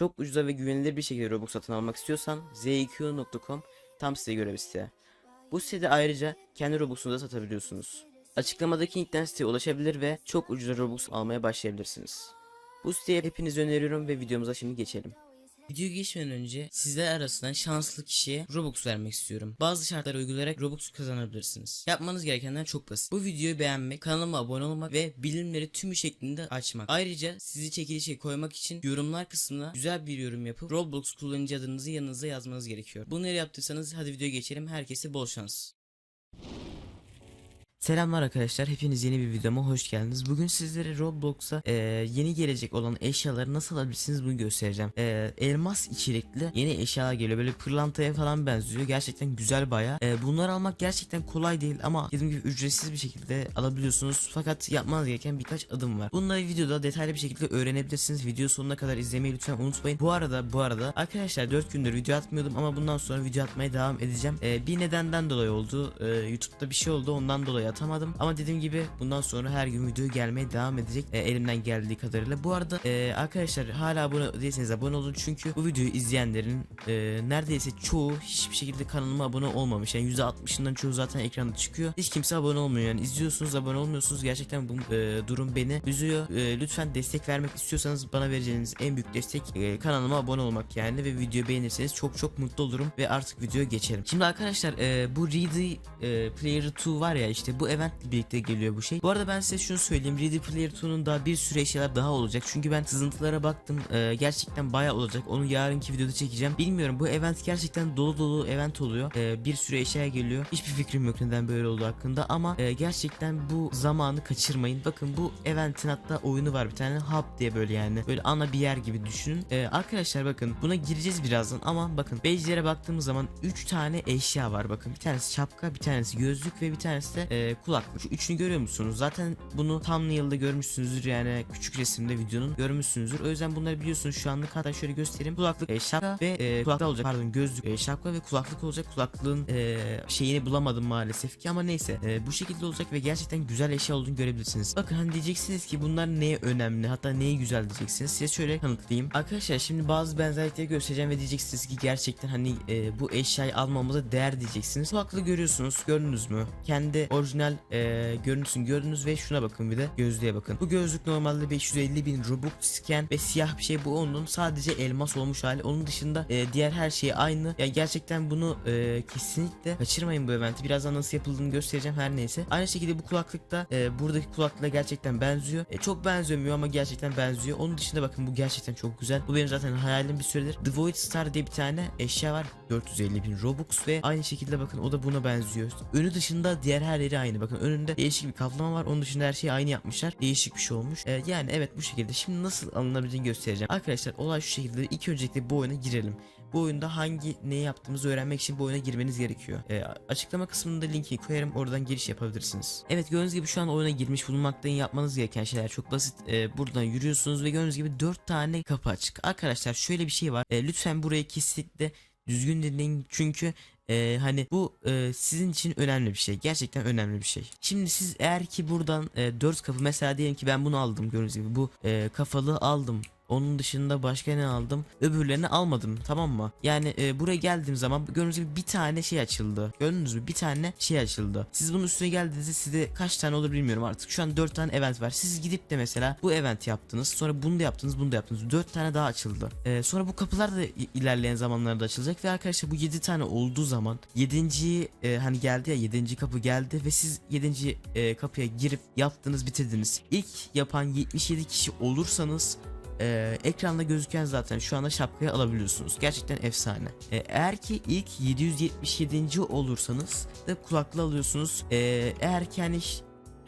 Çok ucuza ve güvenilir bir şekilde Robux satın almak istiyorsan ziq.com tam size göre bir site. Bu sitede ayrıca kendi Robux'unu da satabiliyorsunuz. Açıklamadaki linkten siteye ulaşabilir ve çok ucuza Robux almaya başlayabilirsiniz. Bu siteye hepinizi öneriyorum ve videomuza şimdi geçelim. Videoya geçmeden önce sizler arasından şanslı kişiye Robux vermek istiyorum. Bazı şartları uygulayarak Robux kazanabilirsiniz. Yapmanız gerekenler çok basit. Bu videoyu beğenmek, kanalıma abone olmak ve bilimleri tümü şeklinde açmak. Ayrıca sizi çekilişe koymak için yorumlar kısmına güzel bir yorum yapıp Roblox kullanıcı adınızı yanınıza yazmanız gerekiyor. Bunları yaptıysanız hadi videoya geçelim. Herkese bol şans. Selamlar arkadaşlar. Hepiniz yeni bir videoma hoş geldiniz. Bugün sizlere Roblox'a e, yeni gelecek olan eşyaları nasıl alabilirsiniz bunu göstereceğim. E, elmas içerikli yeni eşyalar geliyor. Böyle pırlantaya falan benziyor. Gerçekten güzel baya. E, bunları almak gerçekten kolay değil ama dediğim gibi ücretsiz bir şekilde alabiliyorsunuz. Fakat yapmanız gereken birkaç adım var. Bunları videoda detaylı bir şekilde öğrenebilirsiniz. Video sonuna kadar izlemeyi lütfen unutmayın. Bu arada bu arada arkadaşlar 4 gündür video atmıyordum ama bundan sonra video atmaya devam edeceğim. E, bir nedenden dolayı oldu. E, YouTube'da bir şey oldu ondan dolayı atamadım. Ama dediğim gibi bundan sonra her gün video gelmeye devam edecek. E, elimden geldiği kadarıyla. Bu arada e, arkadaşlar hala abone değilseniz abone olun. Çünkü bu videoyu izleyenlerin e, neredeyse çoğu hiçbir şekilde kanalıma abone olmamış. Yani %60'ından çoğu zaten ekranda çıkıyor. Hiç kimse abone olmuyor. Yani izliyorsunuz abone olmuyorsunuz. Gerçekten bu e, durum beni üzüyor. E, lütfen destek vermek istiyorsanız bana vereceğiniz en büyük destek e, kanalıma abone olmak yani ve videoyu beğenirseniz çok çok mutlu olurum ve artık videoya geçelim. Şimdi arkadaşlar e, bu Ready e, Player 2 var ya işte bu eventle birlikte geliyor bu şey. Bu arada ben size şunu söyleyeyim. Ready Player 2'nun daha bir sürü eşyalar daha olacak. Çünkü ben sızıntılara baktım. E, gerçekten bayağı olacak. Onu yarınki videoda çekeceğim. Bilmiyorum bu event gerçekten dolu dolu event oluyor. E, bir sürü eşya geliyor. Hiçbir fikrim yok neden böyle oldu hakkında ama e, gerçekten bu zamanı kaçırmayın. Bakın bu eventin hatta oyunu var bir tane hub diye böyle yani. Böyle ana bir yer gibi düşünün. E, arkadaşlar bakın buna gireceğiz birazdan ama bakın badge'lere baktığımız zaman 3 tane eşya var bakın. Bir tanesi şapka, bir tanesi gözlük ve bir tanesi de e, kulaklık. Şu üçünü görüyor musunuz? Zaten bunu thumbnail'da görmüşsünüzdür yani küçük resimde videonun görmüşsünüzdür. O yüzden bunları biliyorsunuz şu anlık hatta şöyle göstereyim. Kulaklık, e, şapka ve e, kulaklık olacak. Pardon gözlük, e, şapka ve kulaklık olacak. Kulaklığın e, şeyini bulamadım maalesef ki ama neyse. E, bu şekilde olacak ve gerçekten güzel eşya olduğunu görebilirsiniz. Bakın hani diyeceksiniz ki bunlar neye önemli hatta neye güzel diyeceksiniz. Size şöyle kanıtlayayım. Arkadaşlar şimdi bazı benzerlikleri göstereceğim ve diyeceksiniz ki gerçekten hani e, bu eşyayı almamıza değer diyeceksiniz. Kulaklığı görüyorsunuz. Gördünüz mü? Kendi orijinal e, görüntüsünü gördünüz ve şuna bakın bir de gözlüğe bakın. Bu gözlük normalde 550 bin Robux scan ve siyah bir şey bu onun sadece elmas olmuş hali. Onun dışında e, diğer her şey aynı. Yani gerçekten bunu e, kesinlikle kaçırmayın bu eventi. Birazdan nasıl yapıldığını göstereceğim her neyse. Aynı şekilde bu kulaklık da e, buradaki kulaklığa gerçekten benziyor. E, çok benzemiyor ama gerçekten benziyor. Onun dışında bakın bu gerçekten çok güzel. Bu benim zaten hayalim bir süredir. The Void Star diye bir tane eşya var. 450 bin Robux ve aynı şekilde bakın o da buna benziyor. Önü dışında diğer her yeri aynı. Bakın önünde değişik bir kaplama var. Onun dışında her şeyi aynı yapmışlar. Değişik bir şey olmuş. E, yani evet bu şekilde. Şimdi nasıl alınabileceğini göstereceğim. Arkadaşlar olay şu şekilde. İlk öncelikle bu oyuna girelim. Bu oyunda hangi ne yaptığımızı öğrenmek için bu oyuna girmeniz gerekiyor. E, açıklama kısmında linki koyarım oradan giriş yapabilirsiniz. Evet gördüğünüz gibi şu an oyuna girmiş bulunmaktayım. Yapmanız gereken şeyler çok basit. E, buradan yürüyorsunuz ve gördüğünüz gibi 4 tane kapı açık. Arkadaşlar şöyle bir şey var. E, lütfen burayı kesinlikle düzgün dinleyin çünkü e, hani bu e, sizin için önemli bir şey. Gerçekten önemli bir şey. Şimdi siz eğer ki buradan e, 4 kapı mesela diyelim ki ben bunu aldım gördüğünüz gibi bu e, kafalı aldım. Onun dışında başka ne aldım? Öbürlerini almadım tamam mı? Yani e, buraya geldiğim zaman gördüğünüz gibi bir tane şey açıldı. Gördünüz mü? Bir tane şey açıldı. Siz bunun üstüne geldiğinizde size kaç tane olur bilmiyorum artık. Şu an 4 tane event var. Siz gidip de mesela bu event yaptınız. Sonra bunu da yaptınız, bunu da yaptınız. 4 tane daha açıldı. E, sonra bu kapılar da ilerleyen zamanlarda açılacak ve arkadaşlar bu 7 tane olduğu zaman 7. E, hani geldi ya 7. kapı geldi ve siz 7. E, kapıya girip yaptınız, bitirdiniz. İlk yapan 77 kişi olursanız ee, ekranda gözüken zaten şu anda şapkayı alabiliyorsunuz. Gerçekten efsane. Ee, eğer ki ilk 777. olursanız da kulaklığı alıyorsunuz. Ee, eğer ki hani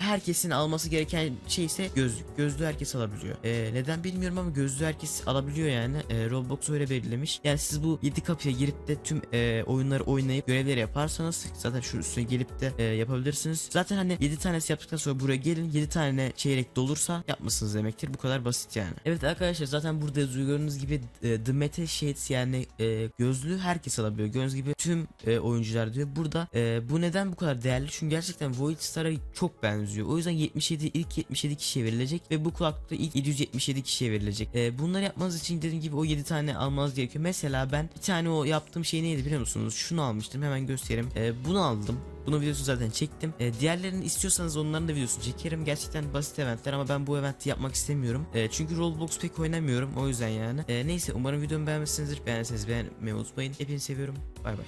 herkesin alması gereken şey ise gözlük. Gözlüğü herkes alabiliyor. Ee, neden bilmiyorum ama gözlüğü herkes alabiliyor yani. Ee, Roblox öyle belirlemiş. Yani siz bu 7 kapıya girip de tüm e, oyunları oynayıp görevleri yaparsanız zaten şu üstüne gelip de e, yapabilirsiniz. Zaten hani 7 tanesi yaptıktan sonra buraya gelin 7 tane çeyrek dolursa yapmışsınız demektir. Bu kadar basit yani. Evet arkadaşlar zaten burada yazıyor gördüğünüz gibi e, The Meta Shades yani e, gözlüğü herkes alabiliyor. Gördüğünüz gibi tüm e, oyuncular diyor. Burada e, bu neden bu kadar değerli? Çünkü gerçekten Void Star'a çok benziyor. Yazıyor. O yüzden 77 ilk 77 kişiye verilecek ve bu kulaklık ilk 777 kişiye verilecek. Ee, bunları yapmanız için dediğim gibi o 7 tane almanız gerekiyor. Mesela ben bir tane o yaptığım şey neydi biliyor musunuz? Şunu almıştım hemen göstereyim. Ee, bunu aldım. Bunun videosunu zaten çektim. Ee, diğerlerini istiyorsanız onların da videosunu çekerim. Gerçekten basit eventler ama ben bu eventi yapmak istemiyorum. Ee, çünkü Roblox pek oynamıyorum o yüzden yani. Ee, neyse umarım videomu beğenmişsinizdir. Beğendiyseniz beğenmeyi unutmayın. Hepinizi seviyorum. Bay bay.